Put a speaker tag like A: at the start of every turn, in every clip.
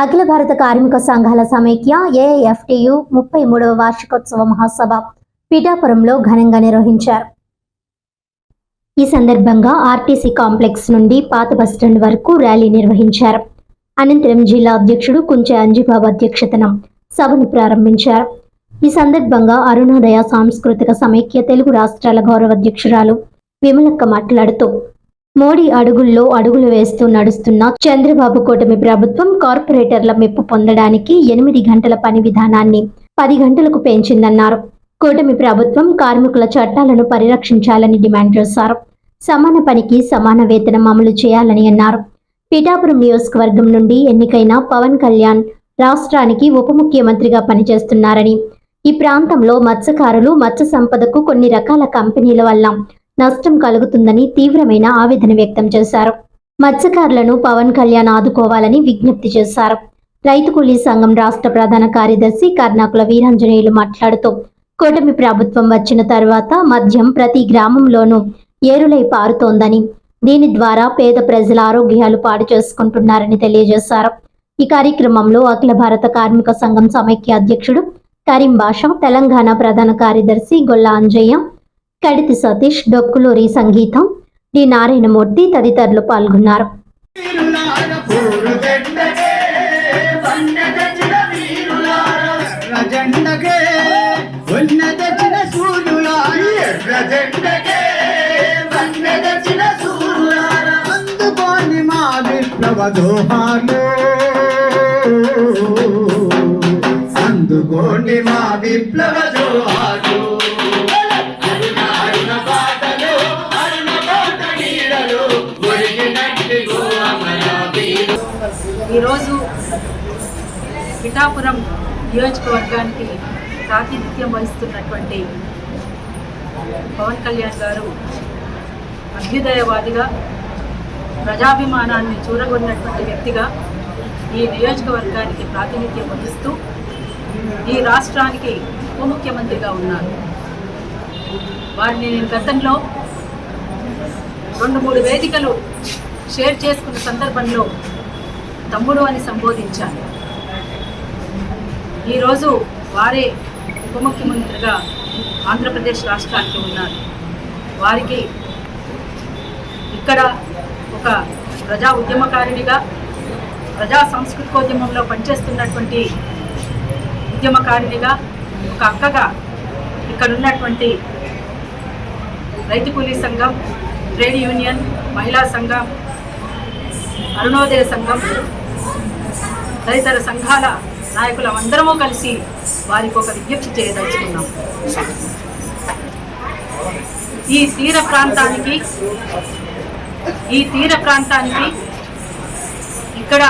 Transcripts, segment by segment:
A: అఖిల భారత కార్మిక సంఘాల సమైక్య ఏఎఫ్టియు ముప్పై మూడవ వార్షికోత్సవ మహాసభ పిఠాపురంలో ఘనంగా నిర్వహించారు. ఈ సందర్భంగా ఆర్టీసీ కాంప్లెక్స్ నుండి పాత బస్టాండ్ వరకు ర్యాలీ నిర్వహించారు. అనంతరం జిల్లా అధ్యక్షుడు కుంచె అంజిబాబు అధ్యక్షతన సభను ప్రారంభించారు. ఈ సందర్భంగా అరుణోదయ సాంస్కృతిక సమైక్య తెలుగు రాష్ట్రాల గౌరవ అధ్యక్షురాలు విమలక్క మాట్లాడుతూ మోడీ అడుగుల్లో అడుగులు వేస్తూ నడుస్తున్న చంద్రబాబు కూటమి ప్రభుత్వం కార్పొరేటర్ల మెప్పు పొందడానికి ఎనిమిది గంటల పని విధానాన్ని పది గంటలకు పెంచిందన్నారు. కూటమి ప్రభుత్వం కార్మికుల చట్టాలను పరిరక్షించాలని డిమాండ్ చేశారు. సమాన పనికి సమాన వేతనం అమలు చేయాలని అన్నారు. పిఠాపురం నియోజకవర్గం నుండి ఎన్నికైన పవన్ కళ్యాణ్ రాష్ట్రానికి ఉప ముఖ్యమంత్రిగా పనిచేస్తున్నారని. ఈ ప్రాంతంలో మత్స్యకారులు మత్స్య సంపదకు కొన్ని రకాల కంపెనీల వల్ల నష్టం కలుగుతుందని తీవ్రమైన ఆవేదన వ్యక్తం చేశారు. మత్స్యకారులను పవన్ కళ్యాణ్ ఆదుకోవాలని విజ్ఞప్తి చేశారు. రైతు కూలీ సంఘం రాష్ట్ర ప్రధాన కార్యదర్శి కర్ణాకుల వీరాంజనేయులు మాట్లాడుతూ కూటమి ప్రభుత్వం వచ్చిన తర్వాత మద్యం ప్రతి గ్రామంలోనూ ఏరులై పారుతోందని దీని ద్వారా పేద ప్రజల ఆరోగ్యాలు పాడు చేసుకుంటున్నారని తెలియజేశారు. ఈ కార్యక్రమంలో అఖిల భారత కార్మిక సంఘం సమైక్య అధ్యక్షుడు కరీం బాషా తెలంగాణ ప్రధాన కార్యదర్శి గొల్ల అంజయ్య కడితి సతీష్ డొక్కులూరి సంగీతం డి. నారాయణమూర్తి తదితరులు పాల్గొన్నారు.
B: అందుకోండి మా విప్లవ జోహాలు
C: ఈరోజు పిఠాపురం నియోజకవర్గానికి ప్రాతినిధ్యం వహిస్తున్నటువంటి పవన్ కళ్యాణ్ గారు అభ్యుదయవాదిగా ప్రజాభిమానాన్ని చూరగొన్నటువంటి వ్యక్తిగా ఈ నియోజకవర్గానికి ప్రాతినిధ్యం వహిస్తూ ఈ రాష్ట్రానికి ఉప ముఖ్యమంత్రిగా ఉన్నారు. వారిని నేను గతంలో రెండు మూడు వేదికలు షేర్ చేసుకున్న సందర్భంలో తమ్ముడు అని సంబోధించాను ఈరోజు వారే ఉప ముఖ్యమంత్రిగా ఆంధ్రప్రదేశ్ రాష్ట్రానికి ఉన్నారు. వారికి ఇక్కడ ఒక ప్రజా ఉద్యమకారిణిగా ప్రజా సాంస్కృతికోద్యమంలో పనిచేస్తున్నటువంటి ఉద్యమకారిణిగా ఒక అక్కగా ఇక్కడ ఉన్నటువంటి రైతు కూలీ సంఘం ట్రేడ్ యూనియన్ మహిళా సంఘం అరుణోదయ సంఘం తదితర సంఘాల నాయకులు అందరము కలిసి వారికి ఒక విజ్ఞప్తి చేయదలుచుకున్నాం. ఈ తీర ప్రాంతానికి ఈ తీర ప్రాంతానికి ఇక్కడ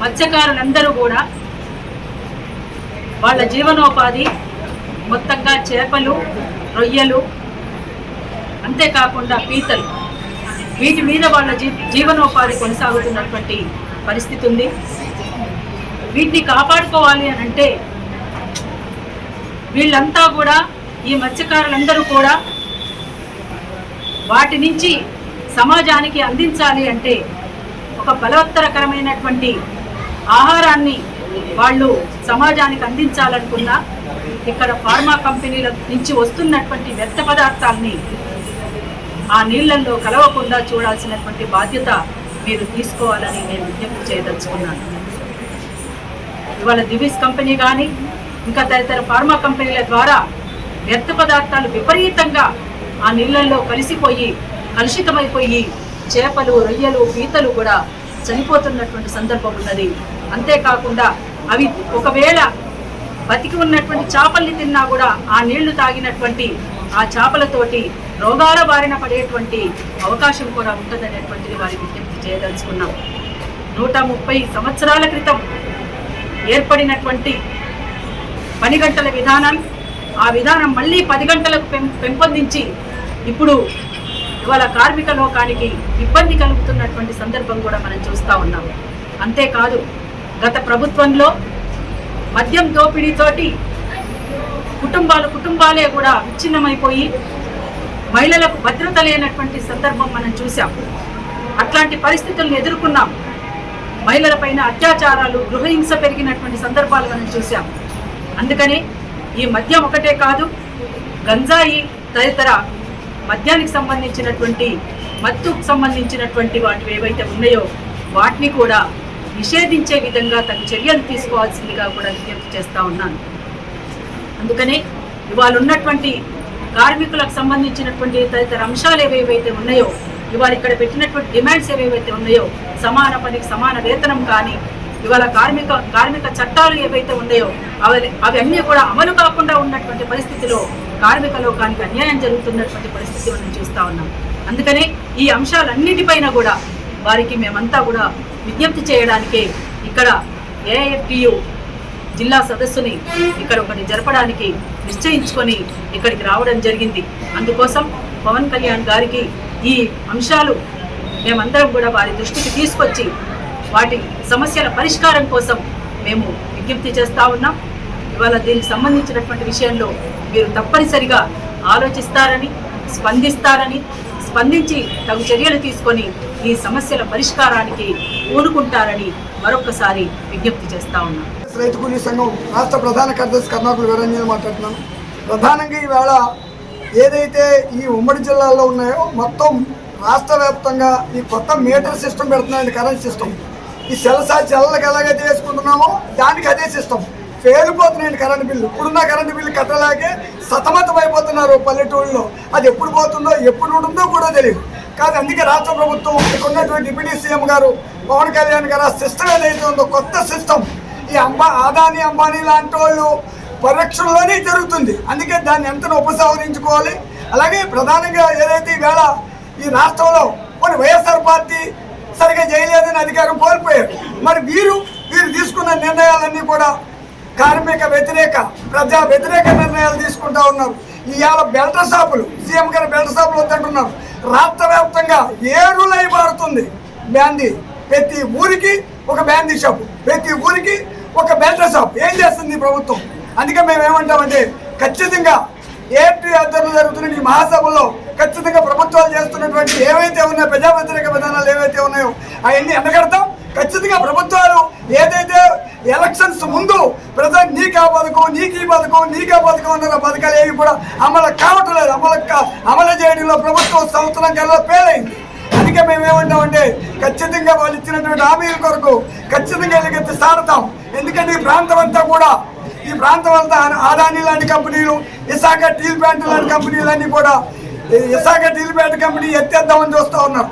C: మత్స్యకారులందరూ కూడా వాళ్ళ జీవనోపాధి మొత్తంగా చేపలు రొయ్యలు అంతేకాకుండా పీతలు వీటి మీద వాళ్ళ జీ జీవనోపాధి కొనసాగుతున్నటువంటి పరిస్థితి ఉంది. వీటిని కాపాడుకోవాలి అని అంటే వీళ్ళంతా కూడా ఈ మత్స్యకారులందరూ కూడా వాటి నుంచి సమాజానికి అందించాలి అంటే ఒక బలవత్తరకరమైనటువంటి ఆహారాన్ని వాళ్ళు సమాజానికి అందించాలనుకున్నా ఇక్కడ ఫార్మా కంపెనీల నుంచి వస్తున్నటువంటి వ్యర్థ పదార్థాలని ఆ నీళ్ళల్లో కలవకుండా చూడాల్సినటువంటి బాధ్యత మీరు తీసుకోవాలని నేను విజ్ఞప్తి చేయదలుచుకున్నాను. ఇవాళ దివిస్ కంపెనీ కానీ ఇంకా తదితర ఫార్మా కంపెనీల ద్వారా వ్యర్థ పదార్థాలు విపరీతంగా ఆ నీళ్ళల్లో కలిసిపోయి కలుషితమైపోయి చేపలు రొయ్యలు పీతలు కూడా చనిపోతున్నటువంటి సందర్భం ఉన్నది. అంతేకాకుండా అవి ఒకవేళ బతికి ఉన్నటువంటి చేపల్ని తిన్నా కూడా ఆ నీళ్ళు తాగినటువంటి ఆ చేపలతోటి రోగాల బారిన పడేటువంటి అవకాశం కూడా ఉంటుందనేటువంటిది వారి విజ్ఞప్తి చేయదలుచుకున్నాం. నూట ముప్పై సంవత్సరాల క్రితం ఏర్పడినటువంటి పని గంటల విధానం ఆ విధానం మళ్ళీ పది గంటలకు పెం పెంపొందించి ఇప్పుడు ఇవాళ కార్మిక లోకానికి ఇబ్బంది కలుగుతున్నటువంటి సందర్భం కూడా మనం చూస్తూ ఉన్నాం. అంతేకాదు గత ప్రభుత్వంలో మద్యం దోపిడీతోటి కుటుంబాలు కుటుంబాలే కూడా విచ్ఛిన్నమైపోయి మహిళలకు భద్రత లేనటువంటి సందర్భం మనం చూసాం అట్లాంటి పరిస్థితులను ఎదుర్కొన్నాం. మహిళలపైన అత్యాచారాలు గృహహింస పెరిగినటువంటి సందర్భాలు మనం చూసాం అందుకనే ఈ మద్యం ఒకటే కాదు గంజాయి తదితర మద్యానికి సంబంధించినటువంటి మత్తుకు సంబంధించినటువంటి వాటివి ఏవైతే ఉన్నాయో వాటిని కూడా నిషేధించే విధంగా తగు చర్యలు తీసుకోవాల్సిందిగా కూడా విజ్ఞప్తి చేస్తూ ఉన్నాను. అందుకనే ఇవాళ ఉన్నటువంటి కార్మికులకు సంబంధించినటువంటి తదితర అంశాలు ఏవేవైతే ఉన్నాయో ఇవాళ ఇక్కడ పెట్టినటువంటి డిమాండ్స్ ఏవేవైతే ఉన్నాయో సమాన పనికి సమాన వేతనం కానీ ఇవాళ కార్మిక కార్మిక చట్టాలు ఏవైతే ఉన్నాయో అవి అవన్నీ కూడా అమలు కాకుండా ఉన్నటువంటి పరిస్థితిలో కార్మిక లోకానికి అన్యాయం జరుగుతున్నటువంటి పరిస్థితి మనం చూస్తూ ఉన్నాం. అందుకనే ఈ అంశాలన్నిటిపైన కూడా వారికి మేమంతా కూడా విజ్ఞప్తి చేయడానికే ఇక్కడ ఏఎఫ్టీయూ జిల్లా సదస్సుని ఇక్కడ ఒకటి జరపడానికి నిశ్చయించుకొని ఇక్కడికి రావడం జరిగింది. అందుకోసం పవన్ కళ్యాణ్ గారికి ఈ అంశాలు మేమందరం కూడా వారి దృష్టికి తీసుకొచ్చి వాటి సమస్యల పరిష్కారం కోసం మేము విజ్ఞప్తి చేస్తా ఉన్నాం. ఇవాళ దీనికి సంబంధించినటువంటి విషయంలో మీరు తప్పనిసరిగా ఆలోచిస్తారని స్పందిస్తారని స్పందించి తగు చర్యలు తీసుకొని ఈ సమస్యల పరిష్కారానికి ఊరుకుంటారని మరొకసారి విజ్ఞప్తి చేస్తా ఉన్నాం.
D: రైతు కూలీ సంఘం రాష్ట్ర ప్రధాన కార్యదర్శి కర్ణాకుల వీరంజన్ మాట్లాడుతున్నాను. ప్రధానంగా ఈవేళ ఏదైతే ఈ ఉమ్మడి జిల్లాల్లో ఉన్నాయో మొత్తం రాష్ట్ర వ్యాప్తంగా ఈ కొత్త మీటర్ సిస్టమ్ పెడుతున్నాయండి కరెంట్ సిస్టమ్ ఈ సెల్సా చెల్లలకు ఎలాగైతే వేసుకుంటున్నామో దానికి అదే సిస్టమ్. పేలిపోతున్నాయండి కరెంట్ బిల్లు. ఇప్పుడున్న కరెంట్ బిల్లు కట్టలేకే సతమతం అయిపోతున్నారు పల్లెటూళ్ళలో. అది ఎప్పుడు పోతుందో ఎప్పుడు ఉంటుందో కూడా తెలియదు. కానీ అందుకే రాష్ట్ర ప్రభుత్వం ఇక్కడ ఉన్నటువంటి డిప్యూటీ సీఎం గారు పవన్ కళ్యాణ్ గారు ఆ సిస్టమ్ ఏదైతే ఉందో కొత్త సిస్టమ్ ఈ అంబా ఆదాని అంబానీ లాంటి వాళ్ళు పరిరక్షణలోనే జరుగుతుంది. అందుకే దాన్ని ఎంత ఉపసంహరించుకోవాలి. అలాగే ప్రధానంగా ఏదైతే ఈవేళ ఈ రాష్ట్రంలో కొన్ని వైఎస్ఆర్ పార్టీ సరిగా చేయలేదని అధికారం కోల్పోయారు. మరి వీరు వీరు తీసుకున్న నిర్ణయాలన్నీ కూడా కార్మిక వ్యతిరేక ప్రజా వ్యతిరేక నిర్ణయాలు తీసుకుంటా ఉన్నారు. ఇవాళ బెల్ట షాపులు సీఎం గారు బెల్ట షాపులు వద్దంటున్నారు. రాష్ట్ర వ్యాప్తంగా ఏరులై మారుతుంది. బ్యాందీ ప్రతి ఊరికి ఒక బ్యాందీ షాపు ప్రతి ఊరికి ఒక బెల్ట షాప్ ఏం చేస్తుంది ప్రభుత్వం? అందుకే మేము ఏమంటామంటే ఖచ్చితంగా ఏపీ ఆధ్వర్యంలో జరుగుతున్న ఈ మహాసభలో ఖచ్చితంగా ప్రభుత్వాలు చేస్తున్నటువంటి ఏవైతే ఉన్నాయో ప్రజా వ్యతిరేక విధానాలు ఏవైతే ఉన్నాయో అవన్నీ ఎండగడతాం. ఖచ్చితంగా ప్రభుత్వాలు ఏదైతే ఎలక్షన్స్ ముందు ప్రజలు నీకు ఆ పథకం నీకు ఈ పథకం నీకు ఆ పథకం అన్న పథకాలు ఏవి కూడా అమలు కావట్లేదు. అమలు అమలు చేయడంలో ప్రభుత్వం సంవత్సరం కల్లా ఫెయిల్ అందుకే మేము ఏమంటామంటే ఖచ్చితంగా వాళ్ళు ఇచ్చినటువంటి హామీల కొరకు ఖచ్చితంగా ఎలుగెత్తి సాడతాం ఎందుకంటే ఈ ప్రాంతం అంతా కూడా ఈ ప్రాంతం అంతా ఆదాని లాంటి కంపెనీలు ఇసాక టీల్ ప్లాంట్ లాంటి కంపెనీలన్నీ కూడా ఈ ఇసాక స్టీల్ ప్లాంట్ కంపెనీ ఎత్తేద్దామని చూస్తూ ఉన్నారు